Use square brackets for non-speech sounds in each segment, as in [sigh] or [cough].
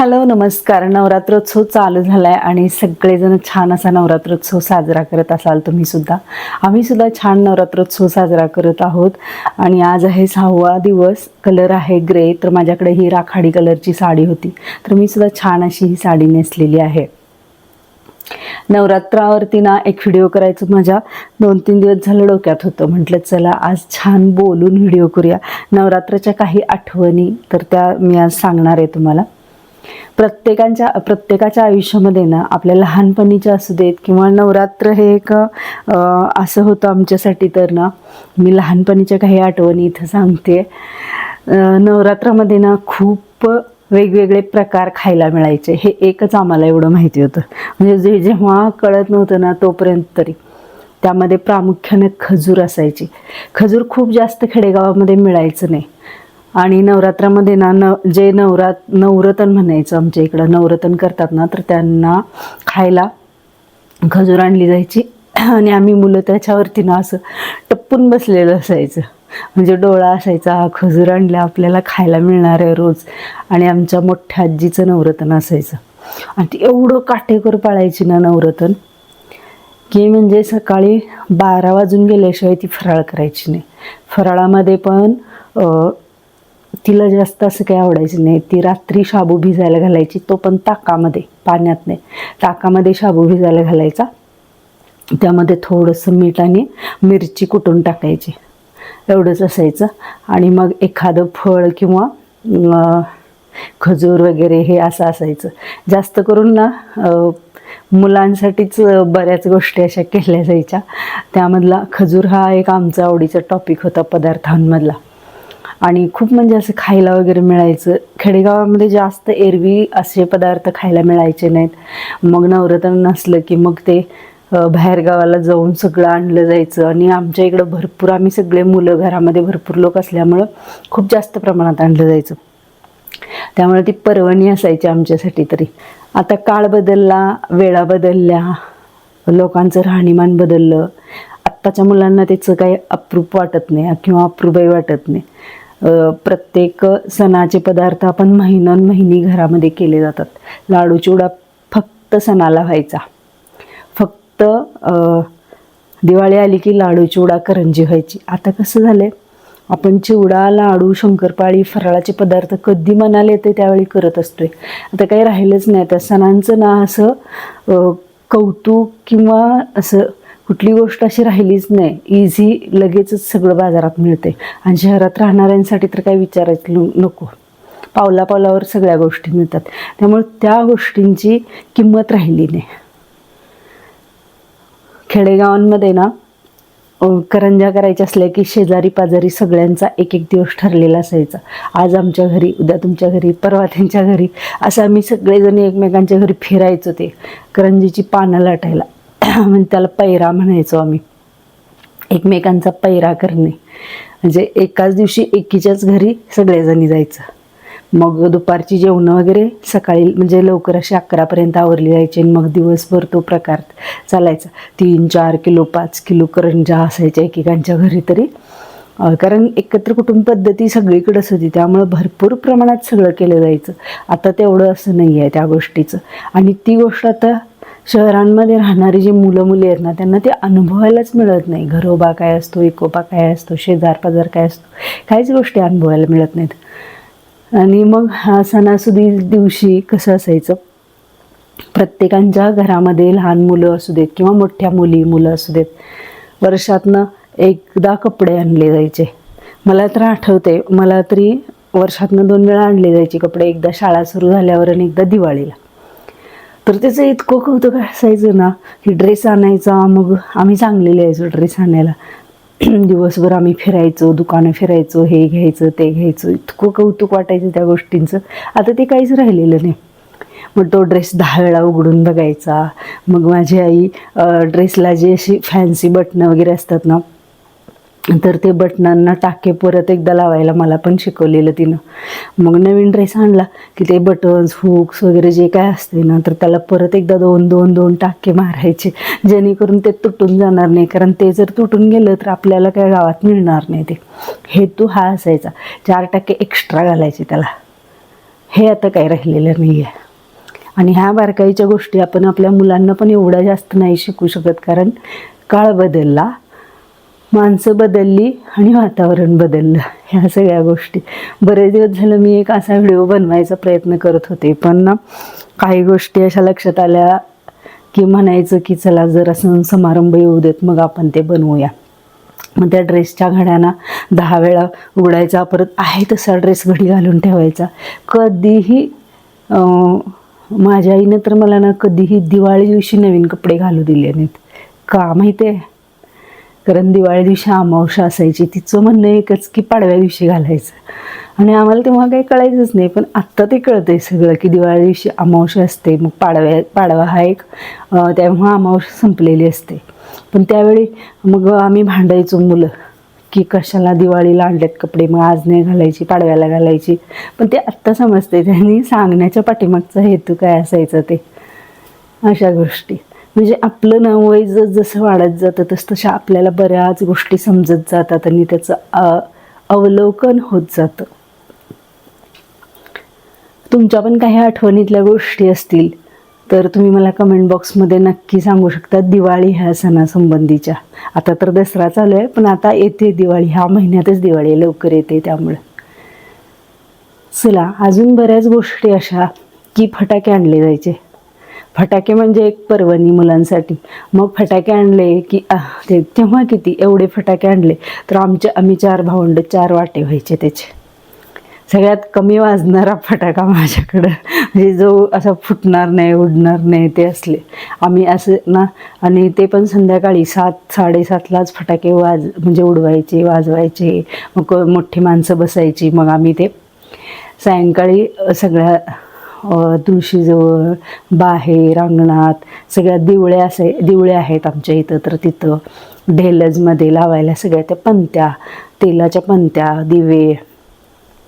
Hello नमस्कार. नवरात्रोत्सव चालू झाला आहे आणि सगळेजण छान असा नवरात्रोत्सव साजरा करत असाल तुम्ही सुद्धा. आम्ही सुद्धा छान नवरात्रोत्सव साजरा करत आहोत. आणि आज आहे सहावा दिवस. कलर आहे ग्रे तर माझ्याकडे ही राखाडी कलरची साडी होती. तर मी सुद्धा छान अशी ही साडी नेसलेली आहे. नवरात्रावरती ना एक व्हिडिओ करायचं माझ्या. दोन तीन दिवस झालं डोक्यात होतं. म्हटलं चला आज छान बोलून व्हिडिओ करूया. नवरात्राच्या काही आठवणी तर त्या मी आज सांगणार आहे तुम्हाला. प्रत्येकांच्या प्रत्येकाच्या आयुष्यामध्ये ना आपल्या लहानपणीच्या असू देत किंवा नवरात्र हे एक असं होतं आमच्यासाठी तर ना. मी लहानपणीच्या काही आठवणी इथं सांगते. नवरात्रामध्ये ना खूप वेगवेगळे प्रकार खायला मिळायचे. हे एकच आम्हाला एवढं माहिती होतं. म्हणजे जे जेव्हा कळत नव्हतं ना तोपर्यंत तरी. त्यामध्ये प्रामुख्याने खजूर असायची. खजूर खूप जास्त खेडेगावामध्ये मिळायचं नाही. आणि नवरात्रामध्ये ना न जे नवरात नवरतन म्हणायचं आमच्या इकडं नवरतन करतात ना तर त्यांना खायला खजूर आणली जायची. आणि आम्ही मुलं त्याच्यावरती ना असं टप्पून बसलेलं असायचं. म्हणजे डोळा असायचा खजूर आणल्या आपल्याला खायला मिळणार आहे रोज. आणि आमच्या मोठ्या आजीचं नवरतन असायचं. आणि ती एवढं काटेकोर पाळायची ना नवरतन की म्हणजे सकाळी बारा वाजून गेल्याशिवाय ती फराळ करायची नाही. फराळामध्ये पण तिला जास्त असं काही आवडायचं नाही. ती रात्री शाबू भिजायला घालायची तो पण ताकामध्ये पाण्यात नाही ताकामध्ये शाबू भिजायला घालायचा. त्यामध्ये थोडंसं मीठ आणि मिरची कुटून टाकायची. एवढंच असायचं. आणि मग एखादं फळ किंवा खजूर वगैरे हे असं असायचं. जास्त करून ना मुलांसाठीच बऱ्याच गोष्टी अशा केल्या जायच्या. त्यामधला खजूर हा एक आमचा आवडीचा टॉपिक होता पदार्थांमधला. आणि खूप म्हणजे असं खायला वगैरे मिळायचं. खेडेगावामध्ये जास्त एरवी असे पदार्थ खायला मिळायचे नाहीत. मग नवरात्र नसलं की मग ते बाहेरगावाला बाहेर गावाला जाऊन सगळं आणलं जायचं. आणि आमच्या इकडं भरपूर आम्ही सगळे मुलं घरामध्ये भरपूर लोक असल्यामुळं खूप जास्त प्रमाणात आणलं जायचं. त्यामुळे ती पर्वणी असायची आमच्यासाठी तरी. आता काळ बदलला वेळा बदलल्या लोकांचं राहणीमान बदललं. आत्ताच्या मुलांना त्याचं काही अप्रूप वाटत नाही किंवा अप्रूपही वाटत नाही. प्रत्येक सणाचे पदार्थ आपण महिनोन महिनी घरामध्ये केले जातात. लाडू चिवडा फक्त सणाला व्हायचा. फक्त दिवाळी आली की लाडू चिवडा करंजी व्हायची. आता कसं झालं आहे आपण चिवडा लाडू शंकरपाळी फराळाचे पदार्थ कधी मनाला येते त्यावेळी करत असतोय. आता काही राहिलंच नाही. त्या सणांचं ना असं कौतुक किंवा असं कुठली गोष्ट अशी राहिलीच नाही. इझी लगेचच सगळं बाजारात मिळते आणि शहरात राहणाऱ्यांसाठी तर काही विचारायचं नको. पावला पावलावर सगळ्या गोष्टी मिळतात. त्यामुळे त्या गोष्टींची किंमत राहिली नाही. खेडेगावांमध्ये ना करंजा करंज्या करायच्या असल्या की शेजारी पाजारी सगळ्यांचा एक एक दिवस ठरलेला असायचा. आज आमच्या घरी उद्या तुमच्या घरी परवा त्यांच्या घरी असं आम्ही सगळेजण एकमेकांच्या घरी फिरायचो ते. करंजीची पानं लाटायला. [clears throat] म्हणजे त्याला पैरा म्हणायचो आम्ही. एकमेकांचा पैरा करणे. म्हणजे एकाच दिवशी एकीच्याच घरी सगळेजणी जायचं. मग दुपारची जेवणं वगैरे सकाळी म्हणजे लवकर अशी अकरापर्यंत आवरली जायची आणि मग दिवसभर तो प्रकार चालायचा. तीन चार किलो पाच किलो करंजा असायच्या एकेकांच्या घरी तरी. कारण एकत्र कुटुंब पद्धती सगळीकडेच होती त्यामुळं भरपूर प्रमाणात सगळं केलं जायचं. आता तेवढं असं नाही आहे त्या गोष्टीचं. आणि ती गोष्ट आता शहरांमध्ये राहणारी जी मुलं मुली आहेत ना त्यांना ते अनुभवायलाच मिळत नाही. घरोबा काय असतो इकोबा काय असतो शेजार पाजार काय असतो काहीच गोष्टी अनुभवायला मिळत नाहीत. आणि मग हा सणासुदी दिवशी कसं असायचं? प्रत्येकांच्या घरामध्ये लहान मुलं असू देत किंवा मोठ्या मुली मुलं असू देत वर्षातनं एकदा कपडे आणले जायचे. मला तर आठवते मला तरी वर्षातनं दोन वेळा आणले जायचे कपडे. एकदा शाळा सुरू झाल्यावर आणि एकदा दिवाळीला. तर त्याचं इतकं कौतुक असायचं ना की ड्रेस आणायचा मग आम्ही चांगले यायचो ड्रेस आणायला. [clears throat] दिवसभर आम्ही फिरायचो दुकानं फिरायचो हे घ्यायचं ते घ्यायचं. इतकं कौतुक वाटायचं त्या गोष्टींचं. आता ते काहीच राहिलेलं नाही. मग तो ड्रेस दहा वेळा उघडून बघायचा. मग माझी आई ड्रेसला जे अशी फॅन्सी बटणं वगैरे असतात ना तर ते बटनांना टाके परत एकदा लावायला मला पण शिकवलेलं तिनं. मग नवीन ड्रेस आणला की ते बटन्स हुक्स वगैरे जे काय असते ना तर त्याला परत एकदा दोन दोन दोन टाके मारायचे. जेणेकरून ते तुटून जाणार नाही. कारण ते जर तुटून गेलं तर आपल्याला काय गावात मिळणार नाही ते. हेतू हा असायचा. चार टाके एक्स्ट्रा घालायचे त्याला. हे आता काही राहिलेलं नाही आहे आणि ह्या बारकाईच्या गोष्टी आपण आपल्या मुलांना पण एवढ्या जास्त नाही शिकू शकत. कारण काळ बदलला. माणसं बदलली आणि वातावरण बदललं. ह्या सगळ्या गोष्टी. बरेच दिवस झालं मी एक असा व्हिडिओ बनवायचा प्रयत्न करत होते पण ना काही गोष्टी अशा लक्षात आल्या की म्हणायचं की चला जर असं समारंभ येऊ देत मग आपण ते बनवूया. मग त्या ड्रेसच्या घड्याना दहा वेळा उघडायचा परत आहे तसा ड्रेस घडी घालून ठेवायचा. कधीही माझ्या आईनं तर मला ना कधीही दिवाळी दिवशी नवीन कपडे घालू दिले नाहीत. का माहिती आहे कारण दिवाळी दिवशी अमावशा असायची तिचं म्हणणं एकच की पाडव्या दिवशी घालायचं. आणि आम्हाला तेव्हा काही कळायचंच नाही पण आत्ता ते कळतंय सगळं की दिवाळी दिवशी अमावशा असते मग पाडव्या पाडवा हा एक तेव्हा अमावशा संपलेली असते. पण त्यावेळी मग आम्ही भांडायचो मुलं की कशाला दिवाळीला आणलेत कपडे मग आज नाही घालायची पाडव्याला घालायची. पण ते आत्ता समजते त्यांनी सांगण्याच्या पाठीमागचा हेतू काय असायचा ते अशा गोष्टी. म्हणजे आपलं ना वय जस जसं वाढत जातं तस तशा आपल्याला बऱ्याच गोष्टी समजत जातात आणि त्याचं अवलोकन होत जातं. तुमच्या पण काही आठवणीतल्या गोष्टी असतील तर तुम्ही मला कमेंट बॉक्समध्ये नक्की सांगू शकता दिवाळी ह्या सणासंबंधीच्या. आता तर दसरा चालू आहे पण आता येते दिवाळी ह्या महिन्यातच दिवाळी लवकर येते त्यामुळं. चला अजून बऱ्याच गोष्टी अशा की फटाके आणले जायचे. फटाके म्हणजे एक पर्वणी मुलांसाठी. मग फटाके आणले की ते तेव्हा किती एवढे फटाके आणले? तर आमचे आम्ही चार भावंड चार वाटे व्हायचे त्याचे. सगळ्यात कमी वाजणारा फटाका माझ्याकडं. म्हणजे जो असा फुटणार नाही उडणार नाही ते असले. आम्ही असं ना आणि ते पण संध्याकाळी सात साडेसातलाच फटाके वाज म्हणजे उडवायचे वाजवायचे. मग मोठी माणसं बसायची. मग आम्ही ते सायंकाळी सगळ्या तुळशीजवळ बाहेर अंगणात सगळ्या दिवळे असे दिवळे आहेत आमच्या इथं. तर तिथं ढेलजमध्ये लावायला सगळ्या त्या पंत्या तेलाच्या पंत्या दिवे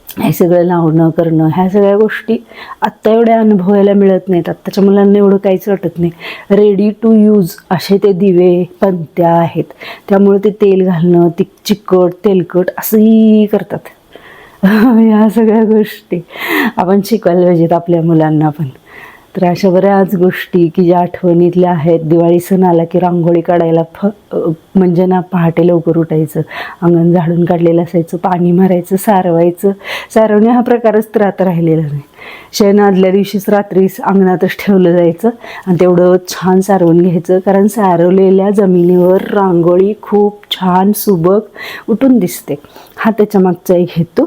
हे सगळं लावणं करणं ह्या सगळ्या गोष्टी आत्ता एवढ्या अनुभवायला मिळत नाहीत. आत्ताच्या मुलांना एवढं काहीच वाटत नाही. रेडी टू यूज असे ते दिवे पंत्या आहेत. त्यामुळे ते तेल घालणं ती चिकट तेलकट असंही करतात. [laughs] या सगळ्या गोष्टी. आपण शिकवायला पाहिजेत आपल्या मुलांना पण. तर अशा बऱ्याच गोष्टी की ज्या आठवणीतल्या आहेत. दिवाळी सण आला की रांगोळी काढायला फ म्हणजे ना पहाटे लवकर उठायचं अंगण झाडून काढलेलं असायचं पाणी मारायचं सारवायचं. सारवणे हा प्रकारच तर आता राहिलेला नाही. शेण आदल्या दिवशीच रात्रीच अंगणातच ठेवलं जायचं आणि तेवढं छान सारवून घ्यायचं. कारण सारवलेल्या जमिनीवर रांगोळी खूप छान सुबक उठून दिसते. हा त्याच्या मागचा एक हेतू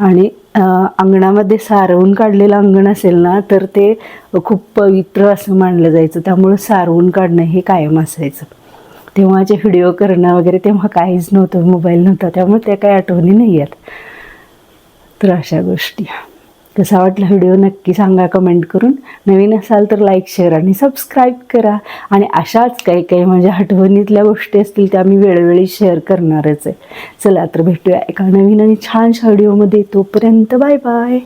आणि अंगणामध्ये सारवून काढलेलं अंगण असेल ना तर ते खूप पवित्र असं मानलं जायचं. त्यामुळं सारवून काढणं हे कायम असायचं. तेव्हाचे व्हिडिओ करणं वगैरे तेव्हा काहीच नव्हतं मोबाईल नव्हता. त्यामुळे त्या काही आठवणी नाही आहेत. तर अशा गोष्टी. कसा वाटला व्हिडिओ नक्की सांगा कमेंट करून. नवीन असाल तर लाईक शेअर आणि सबस्क्राईब करा. आणि अशाच काही काही माझ्या आठवणीतल्या गोष्टी असतील त्या मी वेळोवेळी शेअर करणारच आहे. चला तर भेटूया एका नवीन आणि छानशा व्हिडिओमध्ये. तोपर्यंत बाय बाय.